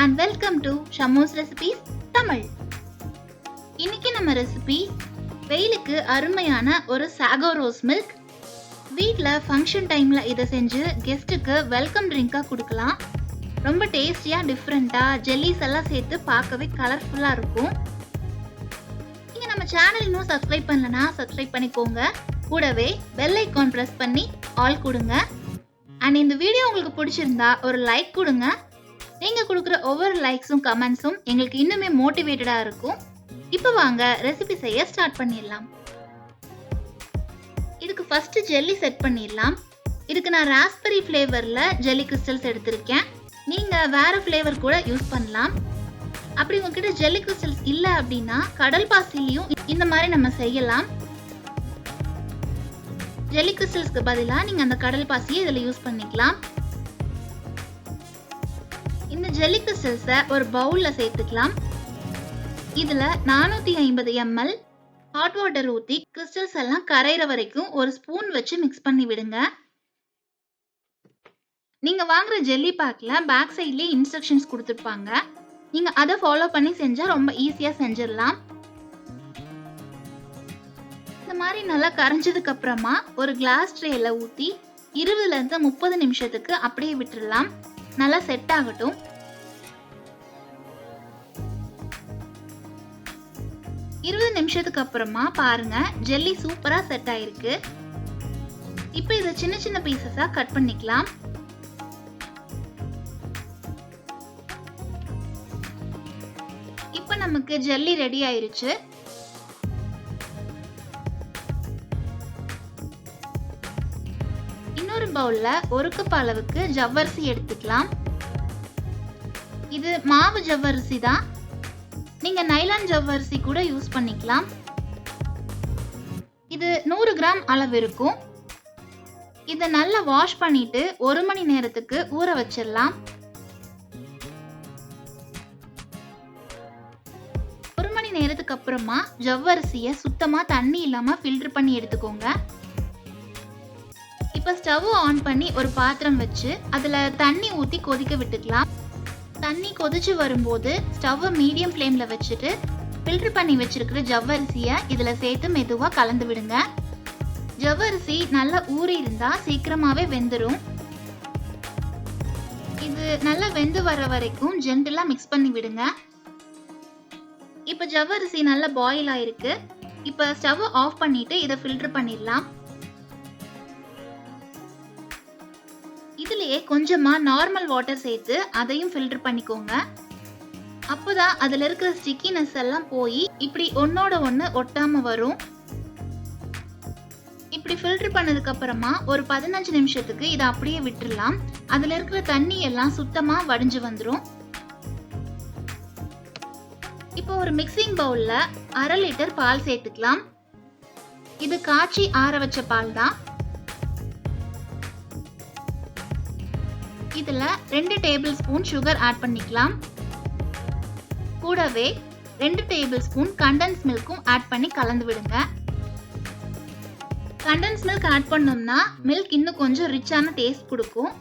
And welcome to Shamo's recipes Tamil இன்னைக்கு நம்ம recipe வெயிலுக்கு அருமையான ஒரு சாகோ ரோஸ் மில்க் வீட்டில் ஃபங்க்ஷன் டைமில் இதை செஞ்சு கெஸ்ட்டுக்கு வெல்கம் ட்ரிங்காக கொடுக்கலாம். ரொம்ப டேஸ்டியாக டிஃப்ரெண்ட்டாக ஜெல்லிஸ் எல்லாம் சேர்த்து பார்க்கவே கலர்ஃபுல்லாக இருக்கும். நீங்கள் நம்ம சேனல் இன்னும் சப்ஸ்கிரைப் பண்ணலனா சப்ஸ்கிரைப் பண்ணிக்கோங்க. கூடவே பெல் ஐக்கான் ப்ரெஸ் பண்ணி ஆல் கொடுங்க. அண்ட் இந்த வீடியோ உங்களுக்கு பிடிச்சிருந்தா ஒரு லைக் கொடுங்க. நீங்கள் கொடுக்குற ஒவ்வொரு லைக்ஸும் கமெண்ட்ஸும் எங்களுக்கு இன்னுமே மோட்டிவேட்டடாக இருக்கும். இப்போ வாங்க ரெசிபி செய்ய ஸ்டார்ட் பண்ணிடலாம். இதுக்கு ஃபஸ்ட்டு ஜெல்லி செட் பண்ணிடலாம். இதுக்கு நான் ராஸ்பெரி ஃப்ளேவரில் ஜெல்லி கிறிஸ்டல்ஸ் எடுத்திருக்கேன். நீங்கள் வேறு ஃப்ளேவர் கூட யூஸ் பண்ணலாம். அப்படி உங்ககிட்ட ஜெல்லி கிறிஸ்டல்ஸ் இல்லை அப்படின்னா கடல் பாசிலையும் இந்த மாதிரி நம்ம செய்யலாம். ஜெல்லி கிறிஸ்டல்ஸ்க்கு பதிலாக நீங்கள் அந்த கடல் பாசியை இதில் யூஸ் பண்ணிக்கலாம். இந்த ஜெல்லி செல்ஸை ஒரு பவுலில் சேர்த்துக்கலாம். இதில் நானூற்றி ஐம்பது எம்எல் ஹாட் வாட்டர் ஊற்றி கிறிஸ்டல்ஸ் எல்லாம் கரையிற வரைக்கும் ஒரு ஸ்பூன் வச்சு மிக்ஸ் பண்ணி விடுங்க. நீங்கள் வாங்குற ஜெல்லி பேக்கில் பேக் சைட்லேயே இன்ஸ்ட்ரக்ஷன்ஸ் கொடுத்துருப்பாங்க. நீங்கள் அதை ஃபாலோ பண்ணி செஞ்சால் ரொம்ப ஈஸியாக செஞ்சிடலாம். இந்த மாதிரி நல்லா கரைஞ்சதுக்கு அப்புறமா ஒரு கிளாஸ் ட்ரேயில் ஊற்றி இருபதுலேருந்து முப்பது நிமிஷத்துக்கு அப்படியே விட்டுடலாம். நல்லா செட் ஆகட்டும். இருபது நிமிஷத்துக்கு அப்புறமா பாருங்க. ஜெல்லி சூப்பரா செட் ஆயிருக்கு. இப்போ இதை சின்ன சின்ன பீசஸா கட் பண்ணிக்கலாம். இப்போ நமக்கு ஜெல்லி ரெடி ஆயிருச்சு. இன்னொரு பவுல்ல ஒரு கப் அளவுக்கு ஜவ்வரிசி எடுத்துக்கலாம். இது மாவு ஜவ்வரிசி தான். நீங்க நைலான் ஜவ்வரிசி கூட யூஸ் பண்ணிக்கலாம். இது நூறு கிராம் அளவு இருக்கும். இதை நல்லா வாஷ் பண்ணிட்டு ஒரு மணி நேரத்துக்கு ஊற வச்சிடலாம். ஒரு மணி நேரத்துக்கு அப்புறமா ஜவ்வரிசியை சுத்தமாக தண்ணி இல்லாமல் ஃபில்டர் பண்ணி எடுத்துக்கோங்க. இப்போ ஸ்டவ் ஆன் பண்ணி ஒரு பாத்திரம் வச்சு அதில் தண்ணி ஊற்றி கொதிக்க விட்டுக்கலாம். தண்ணி கொதிச்சு வரும்போது ஸ்டவ்வை மீடியம் ஃப்ளேமில் வச்சுட்டு ஃபில்டர் பண்ணி வச்சுருக்கிற ஜவ்வரிசியை இதில் சேர்த்து மெதுவாக கலந்து விடுங்க. ஜவ்வரிசி நல்லா ஊறி இருந்தால் சீக்கிரமாகவே வெந்துடும் இது நல்லா வெந்து வர வரைக்கும் ஜென்டலாக மிக்ஸ் பண்ணி விடுங்க. இப்போ ஜவ்வரிசி நல்லா பாயில் ஆயிருக்கு. இப்போ ஸ்டவ் ஆஃப் பண்ணிட்டு இதை ஃபில்டர் பண்ணிடலாம். அதுலேயே கொஞ்சமாக நார்மல் வாட்டர் சேர்த்து அதையும் ஃபில்டர் பண்ணிக்கோங்க. அப்போதான் அதில் இருக்கிற ஸ்டிக்கினஸ் எல்லாம் போய் இப்படி ஒன்னோட ஒன்று ஒட்டாமல் வரும். இப்படி ஃபில்டர் பண்ணதுக்கு அப்புறமா ஒரு பதினஞ்சு நிமிஷத்துக்கு இதை அப்படியே விட்டுடலாம். அதில் இருக்கிற தண்ணி எல்லாம் சுத்தமாக வடிஞ்சு வந்துடும் இப்போ ஒரு மிக்சிங் பவுலில் அரை லிட்டர் பால் சேர்த்துக்கலாம். இது காய்ச்சி ஆற வச்ச பால் தான் இதில் ரெண்டு டேபிள் ஸ்பூன் சுகர் ஆட் பண்ணிக்கலாம். கூடவே ரெண்டு டேபிள் ஸ்பூன் கண்டன்ஸ் மில்க்கும் ஆட் பண்ணி கலந்து விடுங்க. கண்டன்ஸ் மில்க் ஆட் பண்ணோம்னா மில்க் இன்னும் கொஞ்சம் ரிச்சான டேஸ்ட் கொடுக்கும்.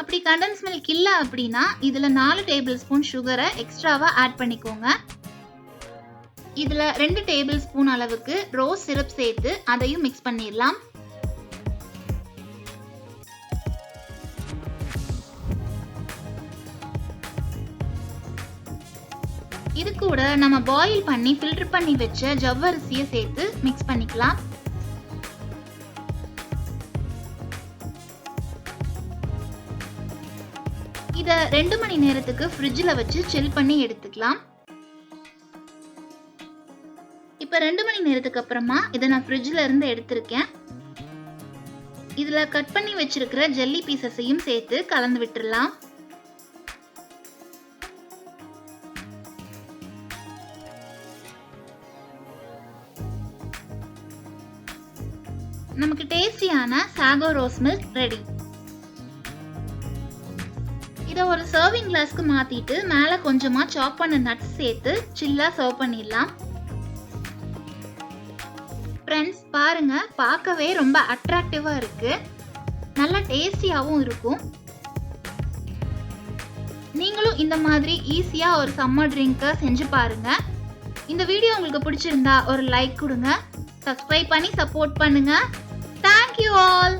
அப்படி கண்டன்ஸ் மில்க் இல்லை அப்படின்னா இதில் நாலு டேபிள் ஸ்பூன் சுகரை எக்ஸ்ட்ராவாக ஆட் பண்ணிக்கோங்க. இதில் ரெண்டு டேபிள் ஸ்பூன் அளவுக்கு ரோஸ் சிரப் சேர்த்து அதையும் மிக்ஸ் பண்ணிடலாம். இது கூட நம்ம பாயில் பண்ணி ஃபில்டர் பண்ணி வச்ச ஜவ்வரிசியை சேர்த்து மிக்ஸ் பண்ணிக்கலாம். இதை ரெண்டு மணி நேரத்துக்கு ஃப்ரிட்ஜில் வச்சு சில் பண்ணி எடுத்துக்கலாம். இப்போ ரெண்டு மணி நேரத்துக்கு அப்புறமா இதை நான் ஃப்ரிட்ஜில் இருந்து எடுத்திருக்கேன். இதில் கட் பண்ணி வச்சிருக்கிற ஜெல்லி பீசஸையும் சேர்த்து கலந்து விட்டுடலாம் நமக்கு டேஸ்டியான சாகோ ரோஸ் மில்க் ரெடி இதை ஒரு சர்விங் கிளாஸ்க்கு மாத்திட்டு மேலே கொஞ்சமா சாப் பண்ண நட்ஸ் சேர்த்து சில்லா சர்வ் பண்ணிடலாம். ஃப்ரெண்ட்ஸ் பாருங்க பார்க்கவே ரொம்ப அட்ராக்டிவா இருக்கு. நல்லா டேஸ்டியாகவும் இருக்கும். நீங்களும் இந்த மாதிரி ஈஸியாக ஒரு சம்மர் ட்ரிங்க்கை செஞ்சு பாருங்கள் இந்த வீடியோ உங்களுக்கு பிடிச்சிருந்தா ஒரு லைக் கொடுங்க. சப்ஸ்கிரைப் பண்ணி சப்போர்ட் பண்ணுங்கள் தேங்க்யூ ஆல்